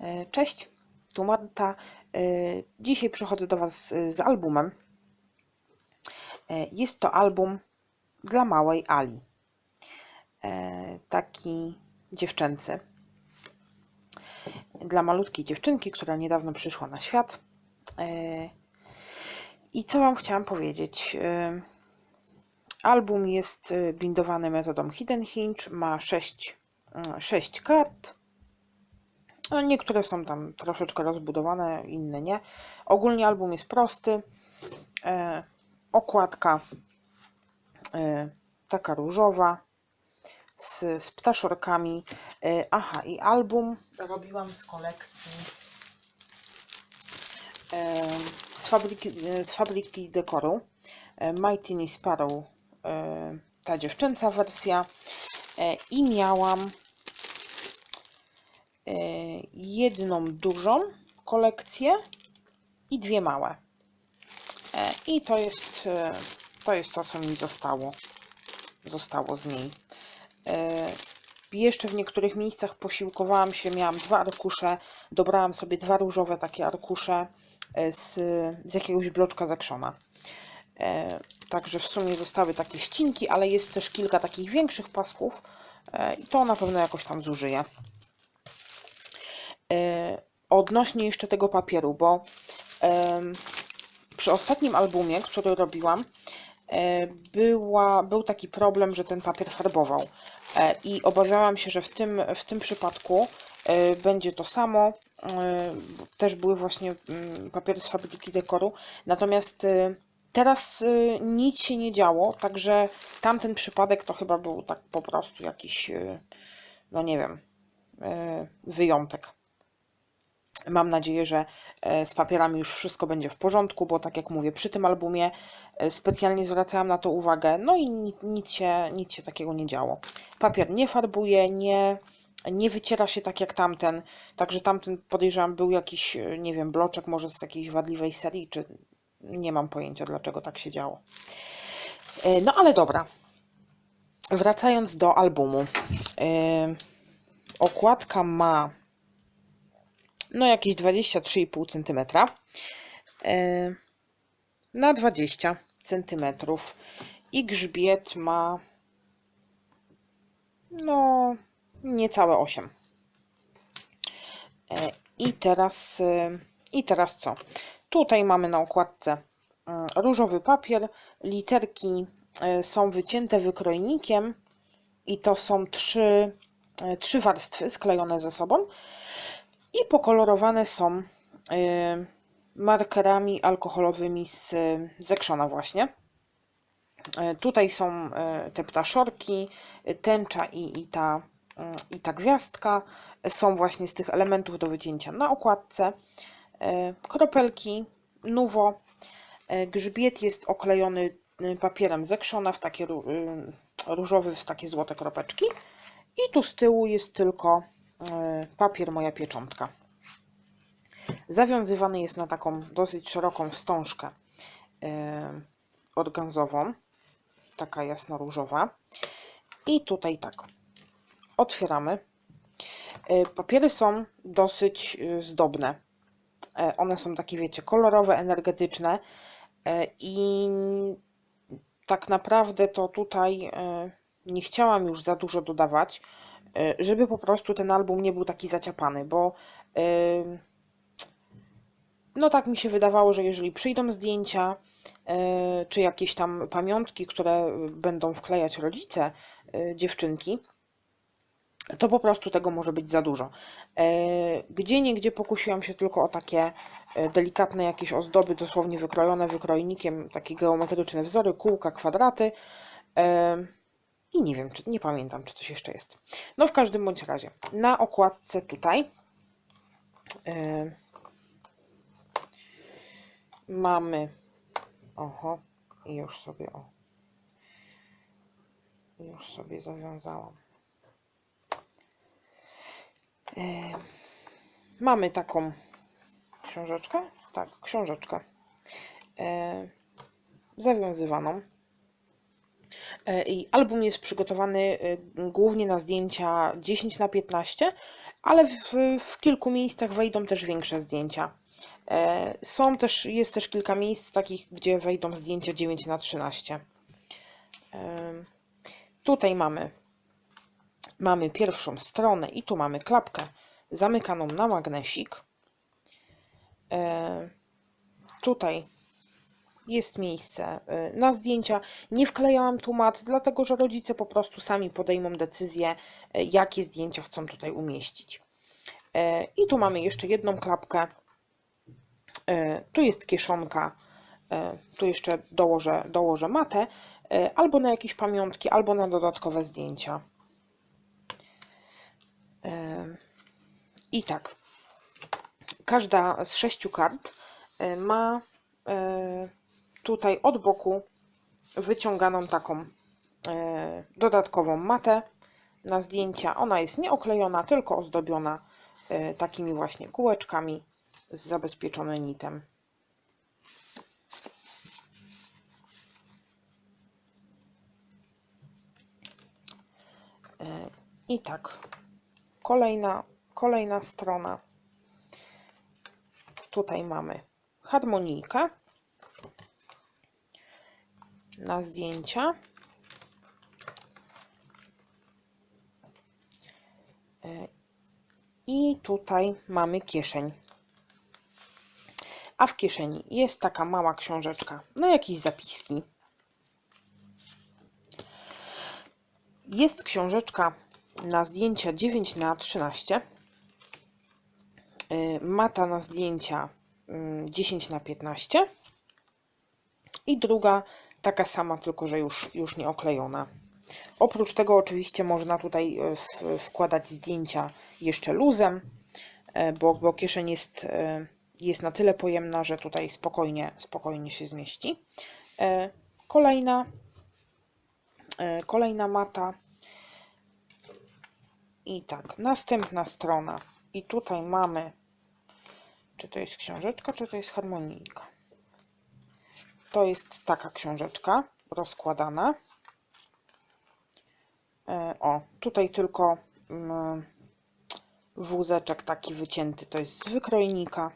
E, Cześć, tu Marta. E, Dzisiaj przychodzę do Was z- albumem. E, Jest to album dla małej Ali. Taki dziewczęcy. Dla malutkiej dziewczynki, która niedawno przyszła na świat. I co Wam chciałam powiedzieć? Album jest bindowany metodą Hidden Hinge, ma 6, 6 kart. No, niektóre są tam troszeczkę rozbudowane, inne nie. Ogólnie album jest prosty. E, okładka e, taka różowa z, z ptaszorkami. E, aha, i album robiłam z kolekcji e, z, fabryki, e, z fabryki dekoru. E, My Teeny Sparrow, e, ta dziewczęca wersja. E, I miałam jedną dużą kolekcję i dwie małe. E, I to jest, e, to jest to, co mi zostało, zostało z niej. E, Jeszcze w niektórych miejscach posiłkowałam się, miałam dwa arkusze, dobrałam sobie dwa różowe takie arkusze e, z, z jakiegoś bloczka zakrzona. E, Także w sumie zostały takie ścinki, ale jest też kilka takich większych pasków e, i to na pewno jakoś tam zużyję. E, Odnośnie jeszcze tego papieru, bo przy ostatnim albumie, który robiłam, e, była, był taki problem, że ten papier farbował. E, I obawiałam się, że w tym, w tym przypadku będzie to samo. Też były właśnie mm, papiery z fabryki dekoru. Natomiast teraz nic się nie działo, także tamten przypadek to chyba był tak po prostu jakiś, no nie wiem, wyjątek. Mam nadzieję, że e, z papierami już wszystko będzie w porządku, bo tak jak mówię, przy tym albumie e, specjalnie zwracałam na to uwagę, no i ni- nic się, nic się takiego nie działo. Papier nie farbuje, nie, nie wyciera się tak jak tamten, także tamten podejrzewam był jakiś, e, nie wiem, bloczek może z jakiejś wadliwej serii, czy nie mam pojęcia dlaczego tak się działo. No ale dobra, wracając do albumu. Okładka ma no jakieś 23,5 cm e, na 20 cm i grzbiet ma no niecałe 8 E, i teraz e, i teraz co? Tutaj mamy na okładce mm, różowy papier. Literki są wycięte wykrojnikiem i to są trzy, trzy warstwy sklejone ze sobą i pokolorowane są y, markerami alkoholowymi z zekrzona właśnie. Y, Tutaj są y, te ptaszorki, tęcza i, i, ta, i ta gwiazdka są właśnie z tych elementów do wycięcia na okładce. Kropelki, nuwo. Grzbiet jest oklejony papierem zekrzona w takie ró- różowy, w takie złote kropeczki. I tu z tyłu jest tylko papier moja pieczątka. Zawiązywany jest na taką dosyć szeroką wstążkę e, organzową, taka jasno-różowa. I tutaj tak, otwieramy. E, Papiery są dosyć e, zdobne. E, One są takie, wiecie, kolorowe, energetyczne e, i tak naprawdę to tutaj e, nie chciałam już za dużo dodawać, e, żeby po prostu ten album nie był taki zaciapany, bo e, no tak mi się wydawało, że jeżeli przyjdą zdjęcia, e, czy jakieś tam pamiątki, które będą wklejać rodzice e, dziewczynki, to po prostu tego może być za dużo. E, Gdzie niegdzie pokusiłam się tylko o takie e, delikatne jakieś ozdoby, dosłownie wykrojone wykrojnikiem, takie geometryczne wzory, kółka, kwadraty. I nie wiem, czy nie pamiętam, czy coś jeszcze jest. No w każdym bądź razie, na okładce tutaj e, mamy. Oho, już sobie o. Już sobie zawiązałam. E, mamy taką książeczkę. Tak, książeczkę. E, zawiązywaną. E, I album jest przygotowany e, głównie na zdjęcia 10 na 15 ale w, w kilku miejscach wejdą też większe zdjęcia. E, Są też, jest też kilka miejsc takich, gdzie wejdą zdjęcia 9 na 13. E, Tutaj mamy, mamy pierwszą stronę i tu mamy klapkę zamykaną na magnesik. Tutaj jest miejsce y, na zdjęcia. Nie wklejałam tu mat, dlatego że rodzice po prostu sami podejmą decyzję, y, jakie zdjęcia chcą tutaj umieścić. Y, I tu mamy jeszcze jedną klapkę. Tu jest kieszonka. Tu jeszcze dołożę, dołożę matę, albo na jakieś pamiątki, albo na dodatkowe zdjęcia. I tak, każda z sześciu kart ma tutaj od boku wyciąganą taką e, dodatkową matę na zdjęcia. Ona jest nieoklejona, tylko ozdobiona e, takimi właśnie kółeczkami z zabezpieczone nitem. E, I tak, kolejna, kolejna strona. Tutaj mamy harmonijkę na zdjęcia. E, I tutaj mamy kieszeń. A w kieszeni jest taka mała książeczka na jakieś zapiski. Jest książeczka na zdjęcia 9 na 13 E, Mata na zdjęcia mm, 10 na 15 i druga taka sama, tylko że już, już nie oklejona. Oprócz tego oczywiście można tutaj e, wkładać zdjęcia jeszcze luzem, e, bo, bo kieszeń jest, e, jest na tyle pojemna, że tutaj spokojnie, spokojnie się zmieści. Kolejna, kolejna mata. I tak, następna strona. I tutaj mamy, czy to jest książeczka, czy to jest harmonijka. To jest taka książeczka rozkładana. E, O, tutaj tylko mm, wózeczek taki wycięty, to jest z wykrojnika.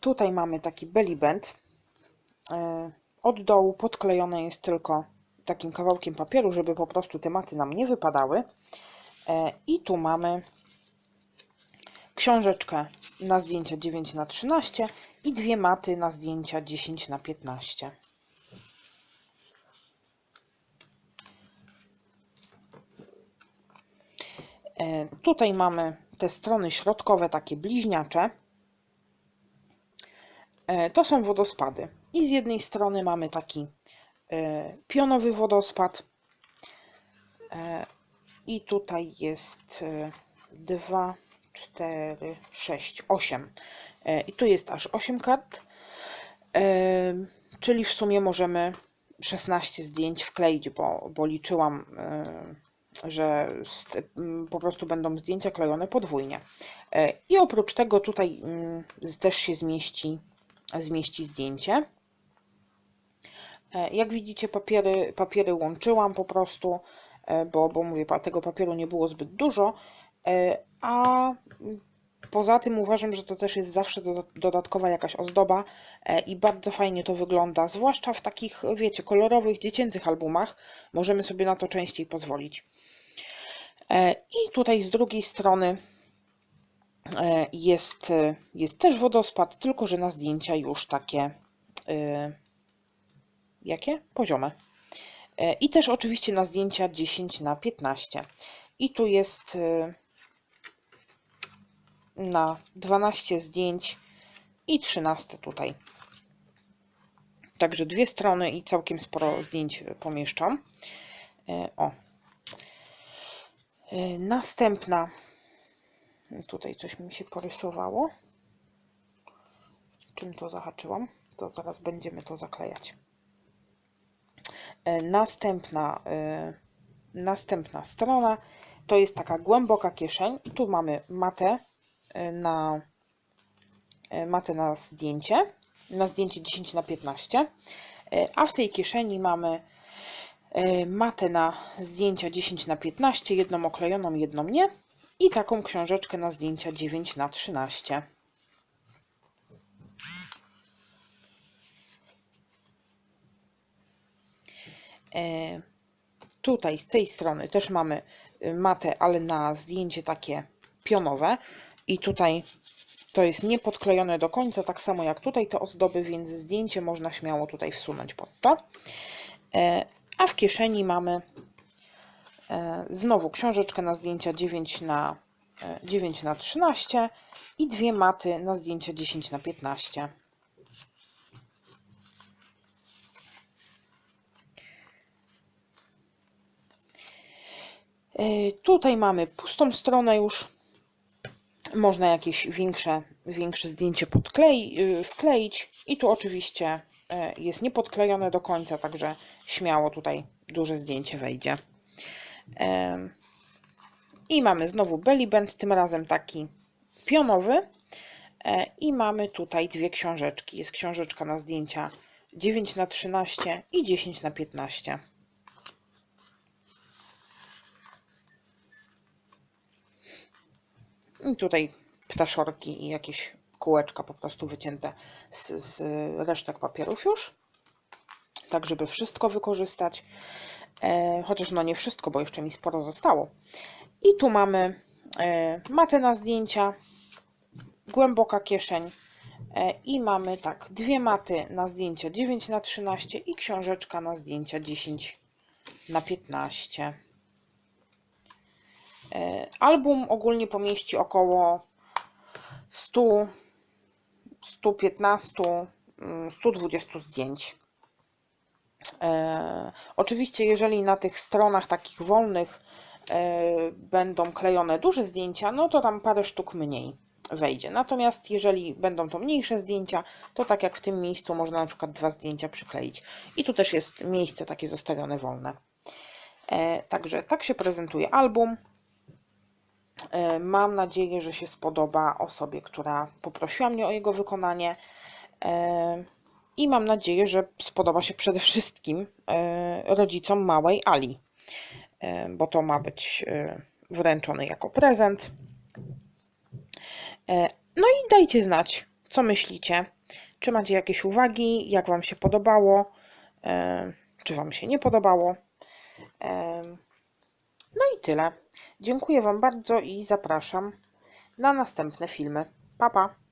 Tutaj mamy taki belly band. E, Od dołu podklejone jest tylko takim kawałkiem papieru, żeby po prostu te maty nam nie wypadały. E, I tu mamy książeczkę na zdjęcia 9 na 13 i dwie maty na zdjęcia 10 na 15. E, Tutaj mamy te strony środkowe, takie bliźniacze. E, To są wodospady. I z jednej strony mamy taki e, pionowy wodospad. I tutaj jest 2, 4, 6, 8. E, I tu jest aż 8 kart. E, Czyli w sumie możemy 16 zdjęć wkleić, bo, bo liczyłam, e, że po prostu będą zdjęcia klejone podwójnie. E, I oprócz tego tutaj mm, też się zmieści, zmieści zdjęcie. Jak widzicie, papiery, papiery łączyłam po prostu, bo, bo mówię, tego papieru nie było zbyt dużo, a mm, poza tym uważam, że to też jest zawsze doda- dodatkowa jakaś ozdoba e, i bardzo fajnie to wygląda, zwłaszcza w takich, wiecie, kolorowych, dziecięcych albumach. Możemy sobie na to częściej pozwolić. E, I tutaj z drugiej strony e, jest, e, jest też wodospad, tylko że na zdjęcia już takie e, jakie? Poziome. E, I też oczywiście na zdjęcia 10 na 15. I tu jest e, na 12 zdjęć i 13 tutaj. Także dwie strony i całkiem sporo zdjęć pomieszczam. E, O. E, Następna. Tutaj coś mi się porysowało. Czym to zahaczyłam? To zaraz będziemy to zaklejać. E, Następna, następna strona to jest taka głęboka kieszeń. Tu mamy matę na, e, matę na zdjęcie, na zdjęcie 10 na 15 E, a w tej kieszeni mamy e, matę na zdjęcia 10 na 15, jedną oklejoną, jedną nie i taką książeczkę na zdjęcia 9 na 13. E, Tutaj z tej strony też mamy matę, ale na zdjęcie takie pionowe i tutaj to jest niepodklejone do końca, tak samo jak tutaj te ozdoby, więc zdjęcie można śmiało tutaj wsunąć pod to. E, A w kieszeni mamy e, znowu książeczkę na zdjęcia 9 na, e, 9 na 13 i dwie maty na zdjęcia 10 na 15. E, Tutaj mamy pustą stronę już. Można jakieś większe, większe zdjęcie podklei, y, wkleić. I tu oczywiście e, jest niepodklejone do końca, także śmiało tutaj duże zdjęcie wejdzie. I mamy znowu belly band, tym razem taki pionowy. E, I mamy tutaj dwie książeczki. Jest książeczka na zdjęcia 9 na 13 i 10 na 15. I tutaj ptaszorki i jakieś kółeczka po prostu wycięte z, z resztek papierów już. Tak, żeby wszystko wykorzystać. E, chociaż no nie wszystko, bo jeszcze mi sporo zostało. I tu mamy e, matę na zdjęcia, głęboka kieszeń e, i mamy tak, dwie maty na zdjęcia 9 na 13 i książeczka na zdjęcia 10 na 15. E, Album ogólnie pomieści około 100, 115, mm, 120 zdjęć. E, oczywiście, jeżeli na tych stronach takich wolnych e, będą klejone duże zdjęcia, no to tam parę sztuk mniej wejdzie. Natomiast jeżeli będą to mniejsze zdjęcia, to tak jak w tym miejscu można na przykład dwa zdjęcia przykleić. I tu też jest miejsce takie zostawione wolne. Także tak się prezentuje album. E, Mam nadzieję, że się spodoba osobie, która poprosiła mnie o jego wykonanie. E, I mam nadzieję, że spodoba się przede wszystkim e, rodzicom małej Ali, bo to ma być wręczone jako prezent. No i dajcie znać, co myślicie. Czy macie jakieś uwagi, jak Wam się podobało, czy Wam się nie podobało. No i tyle. Dziękuję Wam bardzo i zapraszam na następne filmy. Pa, pa!